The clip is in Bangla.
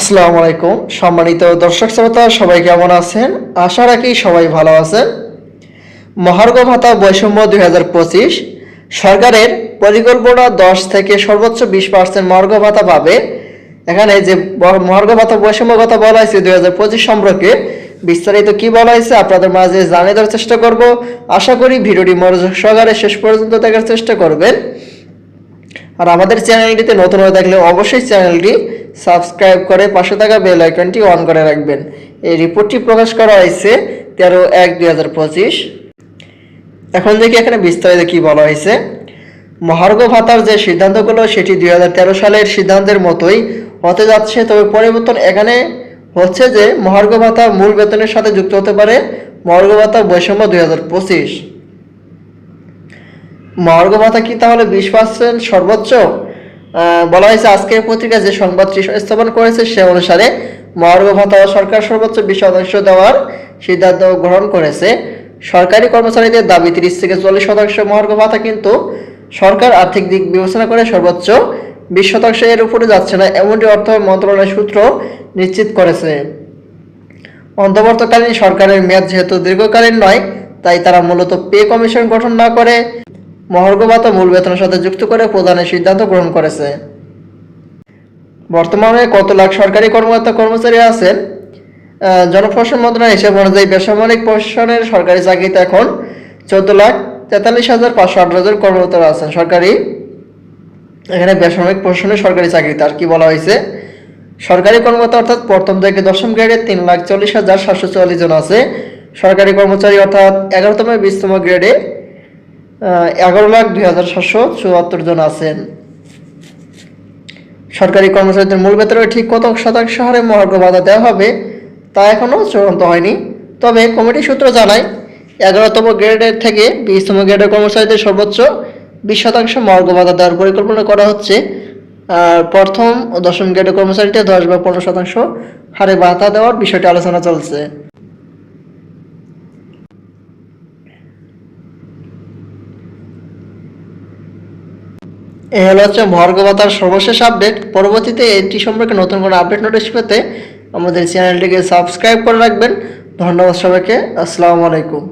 আসসালামু আলাইকুম। সম্মানিত দর্শক শ্রোতা, সবাই কেমন আছেন? আশা রাখি সবাই ভালো আছেন। মহার্ঘ ভাতা বৈষম্য দুই হাজার পঁচিশ সরকারের পরিকল্পনা দশ থেকে সর্বোচ্চ বিশ পার্সেন্ট মহার্ঘ ভাতা পাবে। এখানে যে মহার্ঘ ভাতা বৈষম্য কথা বলা হয়েছে দুই হাজার পঁচিশ সম্পর্কে, বিস্তারিত কি বলা হয়েছে আপনাদের মাঝে জানিয়ে দেওয়ার চেষ্টা করব। আশা করি ভিডিওটি মনোযোগ সহকারে শেষ পর্যন্ত দেখার চেষ্টা করবেন। আর আমাদের চ্যানেলটিতে নতুন হয়ে থাকলে অবশ্যই চ্যানেলটি সাবস্ক্রাইব করে পাশে থাকা বেল আইকনটি অন করে রাখবেন। এই রিপোর্টটি প্রকাশ করা হয়েছে তেরো এক দুই হাজার পঁচিশ। এখন দেখি এখানে বিস্তারিত কি বলা হয়েছে। মহার্ঘ ভাতার যে সিদ্ধান্তগুলো, সেটি দুই হাজার তেরো সালের সিদ্ধান্তের মতোই হতে যাচ্ছে। তবে পরিবর্তন এখানে হচ্ছে যে মহার্ঘ ভাতা মূল বেতনের সাথে যুক্ত হতে পারে মহার্ঘ ভাতা বৈষম্য দুই হাজার পঁচিশ। মহার্ঘ ভাতা কি তাহলে বিশ পার্সেন্ট সর্বোচ্চ? বলা হয়েছে আজকের পত্রিকা যে সংবাদটি স্থাপন করেছে সে অনুসারে মহার্ঘ ভাতা সরকার সর্বোচ্চ বিশ শতাংশ দেওয়ার সিদ্ধান্ত গ্রহণ করেছে। সরকারি কর্মচারীদের দাবি, তিরিশ থেকে চল্লিশ শতাংশ মহার্ঘ ভাতা কিন্তু সরকার আর্থিক দিক বিবেচনা করে সর্বোচ্চ বিশ শতাংশ এর উপরে যাচ্ছে না, এমনটি অর্থ মন্ত্রণালয় সূত্র নিশ্চিত করেছে। অন্তর্বর্তীকালীন সরকারের মেয়াদ যেহেতু দীর্ঘকালীন নয়, তাই তারা মূলত পে কমিশন গঠন না করে মহার্ঘ মূল বেতনের সাথে যুক্ত করে প্রদানের সিদ্ধান্ত গ্রহণ করেছে। বর্তমানে কত লাখ সরকারি কর্মকর্তা কর্মচারী আছেন? জনপ্রশাসন মন্ত্রণালয় হিসেব অনুযায়ী বেসামরিক প্রশাসনের সরকারি চাকরিতে এখন চোদ্দ লাখ তেতাল্লিশ হাজার পাঁচশো আঠারো জন কর্মকর্তা আছেন সরকারি। এখানে বেসামরিক প্রশাসনের সরকারি চাকরিতে আর কি বলা হয়েছে? সরকারি কর্মকর্তা অর্থাৎ প্রথম থেকে দশম গ্রেডে তিন লাখ চল্লিশ হাজার সাতশো চুয়াল্লিশ জন আছে। সরকারি কর্মচারী অর্থাৎ এগারোতম বিশতম গ্রেডে এগারো লাখ দুই হাজার সাতশো চুয়াত্তর জন আছেন। সরকারি কর্মচারীদের মূল বেতনে ঠিক কত শতাংশ হারে মহার্ঘ ভাতা দেওয়া হবে তা এখনও চূড়ান্ত হয়নি। তবে কমিটি সূত্র জানায়, এগারোতম গ্রেডের থেকে বিশতম গ্রেডের কর্মচারীদের সর্বোচ্চ বিশ শতাংশ মহার্ঘ ভাতা দেওয়ার পরিকল্পনা করা হচ্ছে। আর প্রথম ও দশম গ্রেডের কর্মচারীদের দশ বা পনেরো শতাংশ হারে ভাতা দেওয়ার বিষয়টি আলোচনা চলছে। এই হলো হচ্ছে মহার্ঘ ভাতার সর্বশেষ আপডেট পরবর্তীতে এটি সম্পর্কে নতুন কোনো আপডেট নোটিশ পেতে আমাদের চ্যানেলটিকে সাবস্ক্রাইব করে রাখবেন। ধন্যবাদ সবাইকে। আসসালামু আলাইকুম।